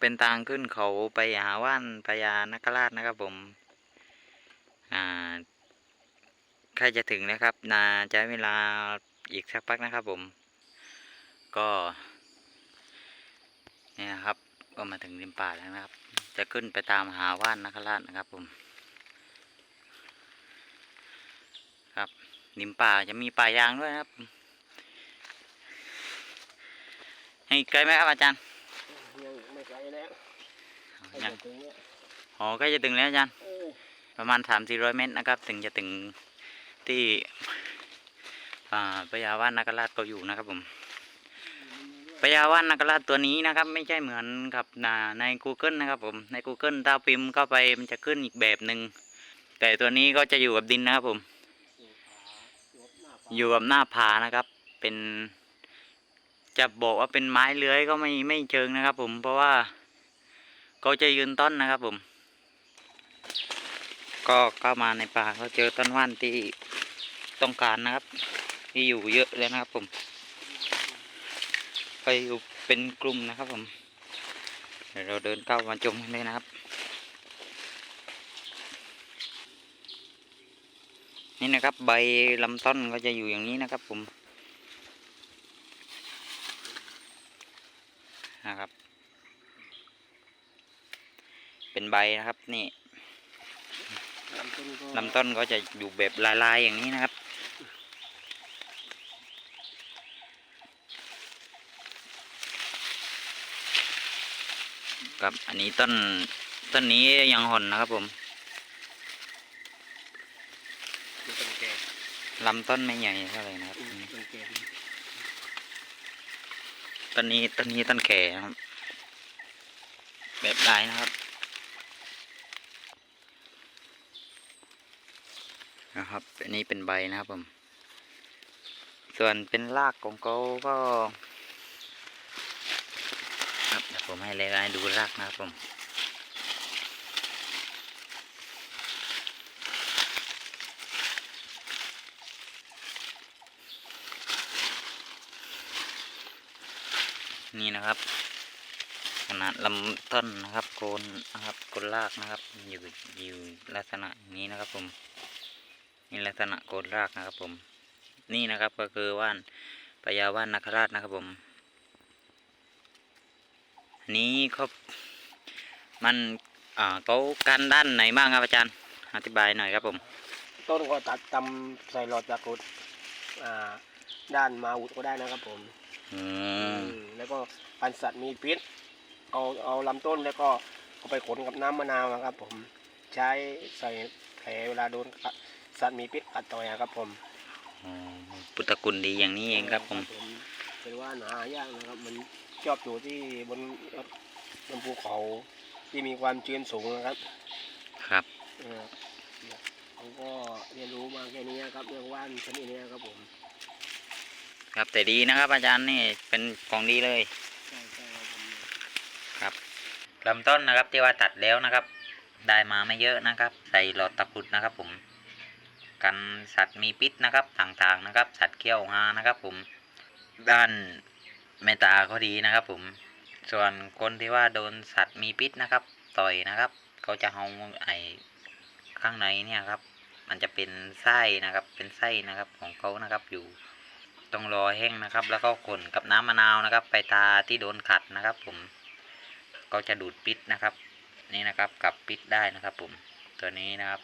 เป็นทางขึ้นเขาไปหาว่านพญานคราชนะครับผม อ่าใกล้จะถึงนะครับ นาใช้เวลาอีกสักพักนะครับผม ก็เนี่ยนะครับก็มาถึงริมป่าแล้วนะครับ จะขึ้นไปตามหาว่านนคราชนะครับผม ครับริมป่าจะมีป่ายางด้วยนะครับ ให้ไกลไหมครับอาจารย์ ไม่ไกลแล้วใกล้ยังจะถึงแล้วอ๋อใกล้จะถึงแล้วอาจารย์ เออประมาณสามสี่ร้อยเมตรนะครับ ถึงจะถึงที่อ่าพญาว่านนาคราชก็อยู่นะครับผมพญาว่านนาคราชตัวนี้นะครับ ไม่ใช่เหมือนกับอ่าใน Google นะครับผมใน Google ถ้าพิมพ์เข้าไปมันจะขึ้นอีกแบบหนึ่งแต่ตัวนี้ก็จะอยู่กับดินนะครับผม อยู่ผาอยู่หน้าผาอยู่กับหน้าผานะครับ เป็น จะบอกว่าเป็นไม้เลื้อยก็ไม่ไม่เชิงนะครับ ผมเพราะว่าก็จะยืนต้นนะครับผม ก็เข้ามาในป่าก็เจอต้นว่านที่ต้องการนะครับ ที่อยู่เยอะเลยนะครับผมไปอยู่เป็นกลุ่มนะครับผมเดี๋ยวเราเดินเข้ามาชมกันเลยนะครับ นี่นะครับใบลำต้นก็จะอยู่อย่างนี้นะครับผม นะครับ เป็นใบนะครับนี่ลำต้นก็ลำต้นก็จะอยู่แบบลายๆอย่างนี้นะครับ ครับอันนี้ต้นต้นนี้ยังหอนนะครับผมเป็นต้นแก่ลำต้นไม่ใหญ่เท่าไหร่นะครับ อืมต้นแก่ดี ต้นนี้ต้นนี้ต้นแก่นะครับ แบบลายนะครับนะครับอันนี้เป็นใบนะครับผม ส่วนเป็นรากของเขาก็ครับผมให้เลยให้ดูรากนะครับผม นี่นะครับ ขนาดลำต้นนะครับโคนนะครับโคนรากนะครับอยู่อยู่ลักษณะนี้นะครับผมนี่ลักษณะโคนรากนะครับผม นี่นะครับก็คือว่านพญาว่านนคราชนะครับผมนี้เขามันอ่าเขากันด้านไหนบ้างครับอาจารย์ อธิบายหน่อยครับผม ต้นก็ตัดตำใส่หลอดจากุดอ่า ด้านมาอุดก็ได้นะครับผมอืมอืมแล้วก็พันธุ์สัตว์มีพิษ เอาเอาลำต้นแล้วก็เอาไปขนกับน้ำมะนาวนะครับ ผมใช้ใส่แผลเวลาโดนกัดสัตว์มีพิษกัดต่อยอะครับผมอ๋อพุทธคุณดีอย่างนี้เองครับผม เป็นว่าหายากนะครับ มันชอบอยู่ที่บนยอดบนภูเขาที่มีความชื้นสูงนะครับ ครับ เออเนี่ยผมก็เรียนรู้มาแค่นี้ครับเรื่องว่านชนิดนี้ครับผม ครับแต่ดีนะครับ อาจารย์นี่เป็นของดีเลยใช่ใช่ครับผมครับลำต้นนะครับที่ว่าตัดแล้วนะครับ ได้มาไม่เยอะนะครับ ใส่หลอดตะกรุดนะครับ ผม กันสัตว์มีพิษนะครับต่างๆนะครับ สัตว์เขี้ยวงานะครับ ผมด้านเมตตาก็ดีนะครับ ผมส่วนคนที่ว่าโดนสัตว์มีพิษนะครับ ต่อยนะครับเขาจะเอาไอ้ข้างในเนี่ยครับ มันจะเป็นไส้นะครับ เป็นไส้นะครับของเขานะครับอยู่ ต้องรอแห้งนะครับ แล้วก็ขนกับน้ำมะนาวนะครับ ไปตาที่โดนขัดนะครับ ผมก็จะดูดพิษนะครับ นี่นะครับกับพิษได้นะครับ ผมตัวนี้นะครับ